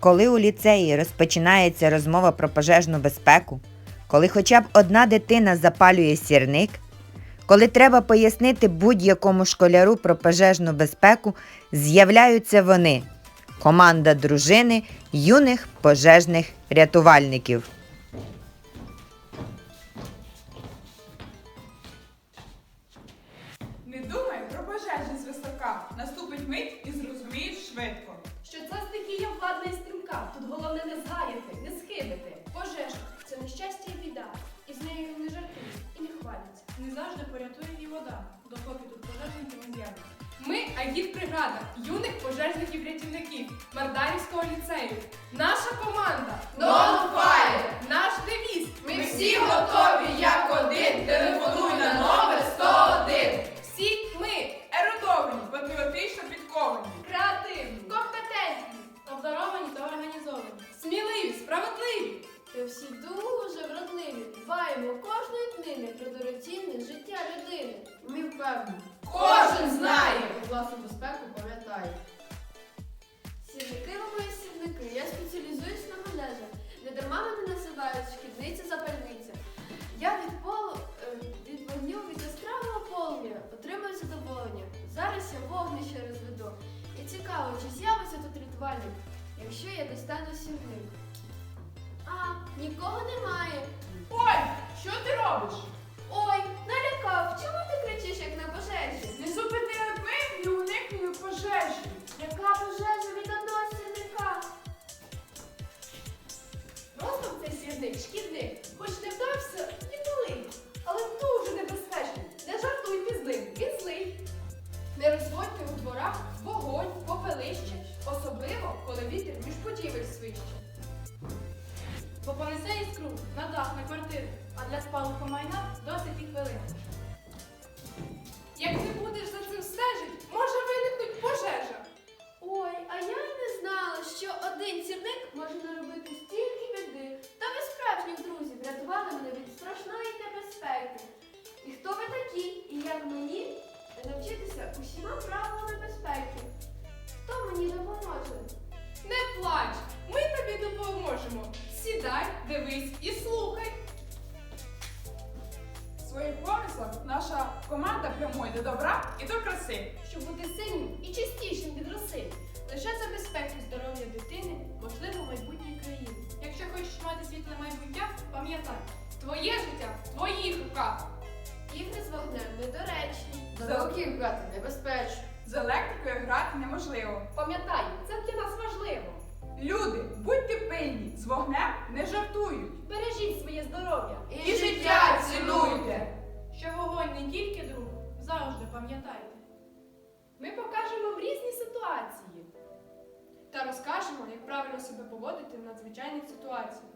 Коли у ліцеї розпочинається розмова про пожежну безпеку, коли хоча б одна дитина запалює сірник, коли треба пояснити будь-якому школяру про пожежну безпеку, з'являються вони команда дружини юних пожежних рятувальників. Не завжди порятує і вода, допоки тут пожежники не з'являться. Ми агіт-бригада юних пожежників-рятівників Мардарівського ліцею. Наша команда Non fire! Наш девіз. Ми всі готові як один. Телефонуй на номер 101. Всі ми Ерудовані, патріотично підковані. Креативні, компетентні. обдаровані та організовані. Сміливі, справедливі. Та всі дуже вродливі. Дбаємо кожної днини про дорогоцінне життя людини. Ми впевнені. Кожен знає. Про власну безпеку пам'ятає. Сірники мої сірники, я спеціалізуюсь на мережах. Не дарма мене називають шкідниця запальниця. Я від полу е, від вогню від яскравого полум'я отримую задоволення. Зараз я вогнище розведу. І цікаво, чи з'явиться тут рятувальник, якщо я достану сірник. А, нікого немає. Ой, що ти робиш? Ой, налякав, чому ти кричиш, як на пожежі? Не зупинили ми і уникнули пожежі. Яка пожежа від одного сірника? Ростом цей сірник шкідник, хоч не вдався і болить, але дуже небезпечний. Не жартуйте з ним, він злий. Не розводьте у дворах вогонь, попелище, особливо, коли вітер між будівель свище. Бо понесе іскру на дах на квартиру, а для спалаху майна досить і хвилин. Як ти будеш за цим стежить, може виникнуть пожежа. Ой, а я й не знала, що один сірник може наробити стільки біди. Та ви справжніх друзів врятували мене від страшної небезпеки. І хто ви такі? І як мені навчитися усіма правилами безпеки? Небезпечно. З електрикою грати неможливо. Пам'ятай, це для нас важливо. Люди, будьте пильні, з вогнем не жартують. Бережіть своє здоров'я І життя цінуйте. Що вогонь не тільки друг, завжди пам'ятайте. Ми покажемо вам різні ситуації. Та розкажемо, як правильно себе поводити в надзвичайних ситуаціях.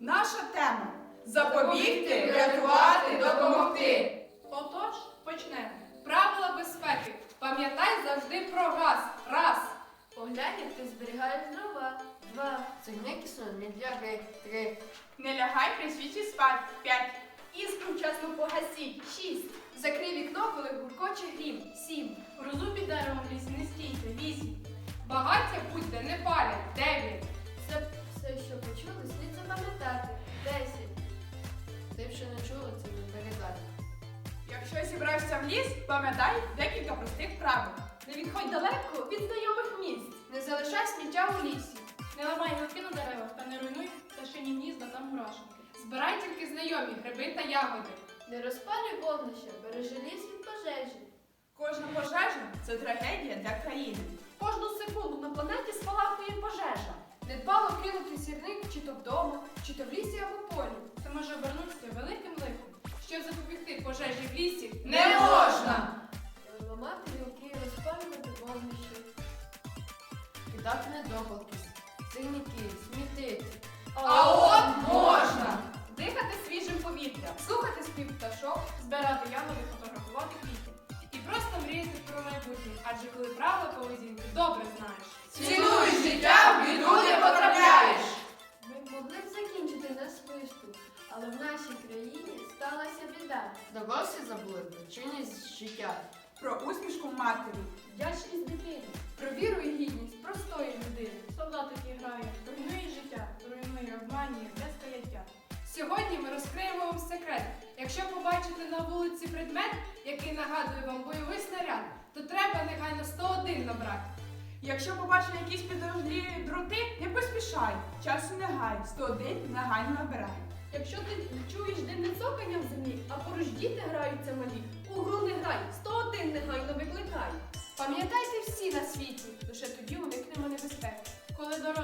Наша тема запобігти, врятувати, допомогти. Отож, почнемо. Правила безпеки. Пам'ятай завжди про газ. Раз. Поглянь, як ти зберігаєш дрова. Два. Сон не для гри. Три. Не лягай при свічі спать. П'ять. Іскру вчасно погасіть. Шість. Закрий вікно, коли гуркоче грім. Сім. Розубі деревом в лісі не стійте. Вісім. Багаття будьте, не палять. Дев'ять. Це все, що почули, слід запам'ятати. Десять. Ти ще не чула, це не передати. Якщо зібрався в ліс, пам'ятай декілька простих правил. Не відходь далеко від знайомих місць. Не залишай сміття у лісі. Не ламай гілки на деревах та не руйнуй пташині гнізда та мурашники. Збирай тільки знайомі гриби та ягоди. Не розпалюй вогнище, бережи ліс від пожежі. Кожна пожежа це трагедія для країни. Кожну секунду на планеті спалахує пожежа. Недбало кинути сірник чи то вдома, чи то в лісі або полі. Це може обернутися великим лихом. Щоб запобігти пожежі в лісі, Не можна! Кидати недопалки, синяки, смітити. А от можна! Дихати свіжим повітрям, слухати спів пташок. збирати ягоди, фотографувати квіти. І просто мріяти про майбутнє, адже коли правила поведінки добре знаєш. Цінуй життя, в біду не потрапляєш! Ми могли б закінчити наш виступ, але в нашій країні сталася біда. Дорослі забули причини життя. Про усмішку матері. Вдячність дитини, про віру і гідність простої людини. Солдат, який грає, руйнує життя, руйнує, обманює, без каяття. Сьогодні ми розкриємо вам секрет. Якщо побачите на вулиці предмет, який нагадує вам бойовий снаряд, то треба негайно 101 набрати. Якщо побачив якісь підозрілі дроти, не поспішай. Часу не гай. 101 негайно набирай. Якщо ти чуєш динне цокання в землі, а поруч діти граються малі, у гру не грай, 101 негайно викликай. Пам'ятайте всі на світі, лише тоді уникнемо небезпеки. Коли дорослі